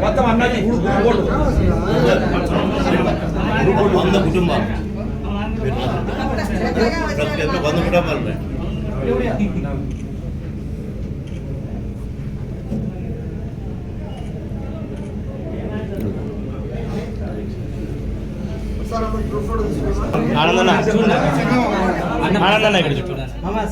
మొత్తం అన్నది group photo వంద కుటుంబాలు ప్రతి వంద కుటుంబాలు ఉన్నాయి ఆనందన్న ఆనందన్న ఇక్కడ చూడు అమ్మా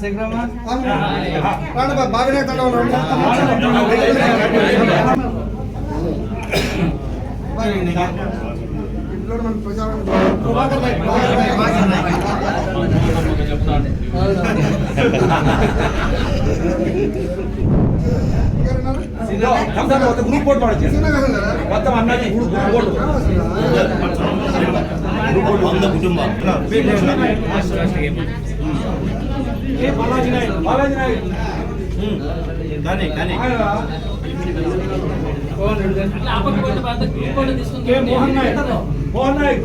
గ్రూప్ ఫోటో పడచ్చు మొత్తం అన్నది గ్రూప్ ఫోటో వంద కుటుంబాలు బాలాజీ నాయక్ బాలాజీ నాయక్ కానీ కానీ కే మోహన్ నాయక్ మోహన్ నాయక్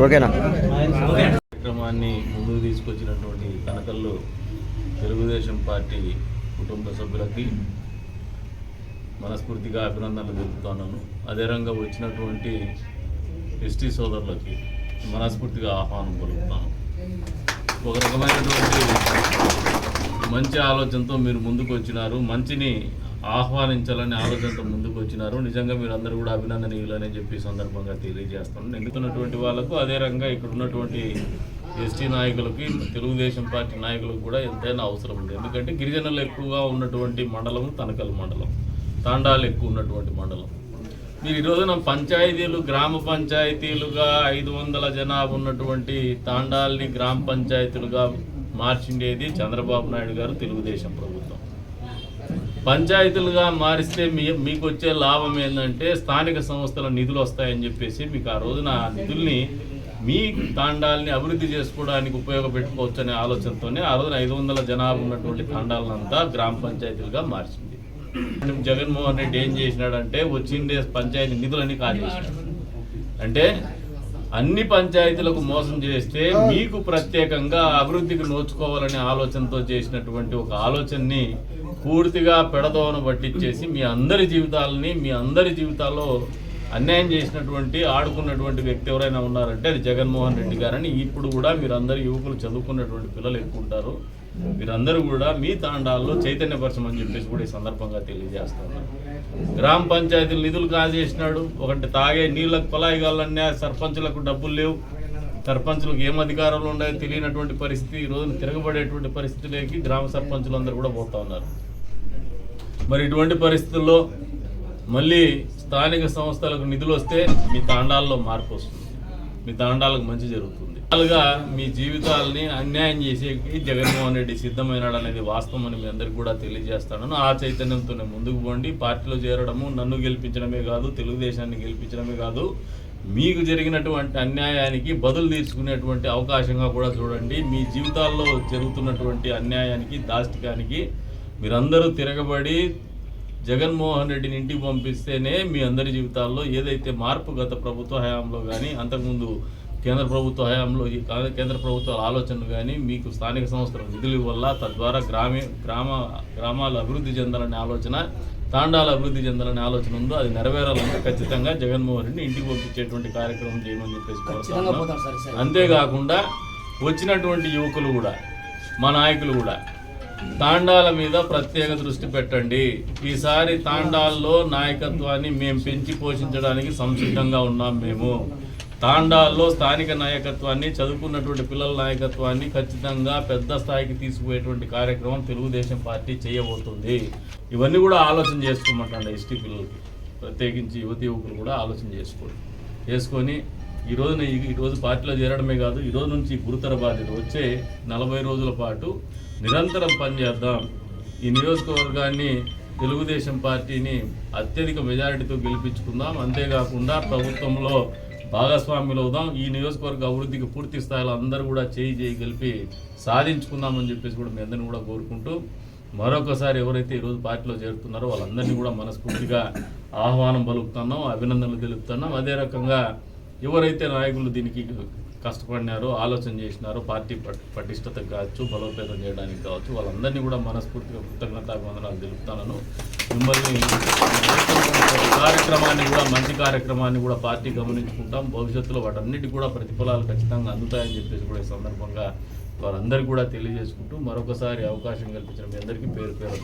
ఓకేనా? కార్యక్రమాన్ని ముందుకు తీసుకొచ్చినటువంటి కనకల్లు తెలుగుదేశం పార్టీ కుటుంబ సభ్యులకి మనస్ఫూర్తిగా అభినందనలు తెలుపుతున్నాను. అదే రంగా వచ్చినటువంటి ఎస్టీ సోదరులకి మనస్ఫూర్తిగా ఆహ్వానం పలుకుతాను ఒక రకమైనటువంటి మంచి ఆలోచనతో మీరు ముందుకు వచ్చినారు. మంచిని ఆహ్వానించాలని ఆలోచనతో ముందుకు వచ్చినారు. నిజంగా మీరు అందరూ కూడా అభినందనీయులని చెప్పి సందర్భంగా తెలియజేస్తున్నాను. ఎందుకున్నటువంటి వాళ్ళకు అదే రంగా ఇక్కడ ఉన్నటువంటి ఎస్టీ నాయకులకి తెలుగుదేశం పార్టీ నాయకులకు కూడా ఎంతైనా అవసరం ఉంది. ఎందుకంటే గిరిజనులు ఎక్కువగా ఉన్నటువంటి మండలం తనకల్ మండలం తాండాలు ఎక్కువ ఉన్నటువంటి మండలం. మీరు ఈరోజున పంచాయతీలు గ్రామ పంచాయతీలుగా ఐదు వందల జనాభా ఉన్నటువంటి తాండాల్ని గ్రామ పంచాయతీలుగా మార్చిండేది చంద్రబాబు నాయుడు గారు తెలుగుదేశం ప్రభుత్వం. పంచాయతీలుగా మారిస్తే మీ మీకు వచ్చే లాభం ఏంటంటే స్థానిక సంస్థల నిధులు వస్తాయని చెప్పేసి మీకు ఆ రోజున ఆ నిధుల్ని మీ తాండాల్ని అభివృద్ధి చేసుకోవడానికి ఉపయోగపెట్టుకోవచ్చు అనే ఆలోచనతోనే ఆ రోజున ఐదు వందల జనాభా ఉన్నటువంటి తాండాలనంతా గ్రామ పంచాయతీలుగా మార్చింది. జగన్మోహన్ రెడ్డి ఏం చేసినాడంటే వచ్చిండే పంచాయతీ నిధులని కాజేసినాడు అంటే అన్ని పంచాయతీలకు మోసం చేస్తే మీకు ప్రత్యేకంగా అభివృద్ధికి నోచుకోవాలనే ఆలోచనతో చేసినటువంటి ఒక ఆలోచనని పూర్తిగా పెడదోవన పట్టించేసి మీ అందరి జీవితాలని మీ అందరి జీవితాల్లో అన్యాయం చేసినటువంటి ఆడుకున్నటువంటి వ్యక్తి ఎవరైనా ఉన్నారంటే అది జగన్మోహన్ రెడ్డి గారని ఇప్పుడు కూడా మీరు యువకులు చదువుకున్నటువంటి పిల్లలు ఎక్కువ ఉంటారు. మీరందరూ కూడా మీ తాండాల్లో చైతన్యపరచమని చెప్పేసి కూడా ఈ సందర్భంగా తెలియజేస్తున్నారు గ్రామ పంచాయతీలు నిధులు కాజేసినాడు ఒకటి తాగే నీళ్ళకు కులాయి కావాలన్నా సర్పంచులకు డబ్బులు లేవు. సర్పంచులకు ఏం అధికారంలో ఉన్నాయో తెలియనటువంటి పరిస్థితి ఈ రోజున తిరగబడేటువంటి పరిస్థితిలోకి గ్రామ సర్పంచులు అందరూ కూడా పోతా ఉన్నారు. మరి ఇటువంటి పరిస్థితుల్లో మళ్ళీ స్థానిక సంస్థలకు నిధులు వస్తే మీ తాండాల్లో మార్పు వస్తుంది. మీ తాండాలకు మంచి జరుగుతుంది. అలాగా మీ జీవితాలని అన్యాయం చేసేకి జగన్మోహన్ రెడ్డి సిద్ధమైనాడు అనేది వాస్తవం అని మీ అందరికి కూడా తెలియజేస్తాను ఆ చైతన్యంతోనే ముందుకు పోండి. పార్టీలో చేరడము నన్ను గెలిపించడమే కాదు తెలుగుదేశాన్ని గెలిపించడమే కాదు. మీకు జరిగినటువంటి అన్యాయానికి బదులు తీర్చుకునేటువంటి అవకాశంగా కూడా చూడండి. మీ జీవితాల్లో జరుగుతున్నటువంటి అన్యాయానికి దాష్టికానికి మీరందరూ తిరగబడి జగన్మోహన్ రెడ్డిని ఇంటికి పంపిస్తేనే మీ అందరి జీవితాల్లో ఏదైతే మార్పు గత ప్రభుత్వ హయాంలో కానీ అంతకుముందు కేంద్ర ప్రభుత్వ హయాంలో కేంద్ర ప్రభుత్వాల ఆలోచనలు కానీ మీకు స్థానిక సంస్థల నిధుల వల్ల తద్వారా గ్రామీ గ్రామ గ్రామాలు అభివృద్ధి చెందాలనే ఆలోచన తాండాలు అభివృద్ధి చెందాలనే ఆలోచన ఉందో అది నెరవేరాలంటే ఖచ్చితంగా జగన్మోహన్ రెడ్డిని ఇంటికి పంపించేటువంటి కార్యక్రమం చేయమని చెప్పేసి. అంతేకాకుండా వచ్చినటువంటి యువకులు కూడా మా నాయకులు కూడా తాండాల మీద ప్రత్యేక దృష్టి పెట్టండి. ఈసారి తాండాల్లో నాయకత్వాన్ని మేము పెంచి పోషించడానికి సంసిద్ధంగా ఉన్నాం మేము. తాండాల్లో స్థానిక నాయకత్వాన్ని చదువుకున్నటువంటి పిల్లల నాయకత్వాన్ని ఖచ్చితంగా పెద్ద స్థాయికి తీసుకుపోయేటువంటి కార్యక్రమం తెలుగుదేశం పార్టీ చేయబోతుంది. ఇవన్నీ కూడా ఆలోచన చేసుకోమంటండి ఎస్టీ పిల్లలకి. ప్రత్యేకించి యువతి యువకులు కూడా ఆలోచన చేసుకోండి. చేసుకొని ఈ రోజున పార్టీలో చేరడమే కాదు ఈరోజు నుంచి గురుతర బాధ్యత వచ్చే నలభై రోజుల పాటు నిరంతరం పనిచేద్దాం. ఈ నియోజకవర్గాన్ని తెలుగుదేశం పార్టీని అత్యధిక మెజారిటీతో గెలిపించుకుందాం. అంతేకాకుండా ప్రభుత్వంలో భాగస్వామ్యులు అవుదాం. ఈ నియోజకవర్గ అభివృద్ధికి పూర్తి స్థాయిలో అందరూ కూడా చేయి చేయి గెలిపి సాధించుకుందామని చెప్పేసి కూడా మీ అందరిని కూడా కోరుకుంటూ మరొకసారి ఎవరైతే ఈరోజు పార్టీలో చేరుతున్నారో వాళ్ళందరినీ కూడా మనస్ఫూర్తిగా ఆహ్వానం పలుకుతున్నాం అభినందనలు తెలుపుతున్నాం. అదే రకంగా ఎవరైతే నాయకులు దీనికి కష్టపడినారు ఆలోచన చేసినారు పార్టీ పట్- పటిష్టత కావచ్చు బలోపేతం చేయడానికి కావచ్చు వాళ్ళందరినీ కూడా మనస్ఫూర్తిగా కృతజ్ఞత వందనాలు తెలుపుతాను మిమ్మల్ని కార్యక్రమాన్ని కూడా మంచి కార్యక్రమాన్ని కూడా పార్టీ గమనించుకుంటాం. భవిష్యత్తులో వాటన్నిటి కూడా ప్రతిఫలాలు ఖచ్చితంగా అందుతాయని చెప్పేసి కూడా ఈ సందర్భంగా వారందరికీ కూడా తెలియజేసుకుంటూ మరొకసారి అవకాశం కల్పించిన మీ అందరికీ పేరు పేరు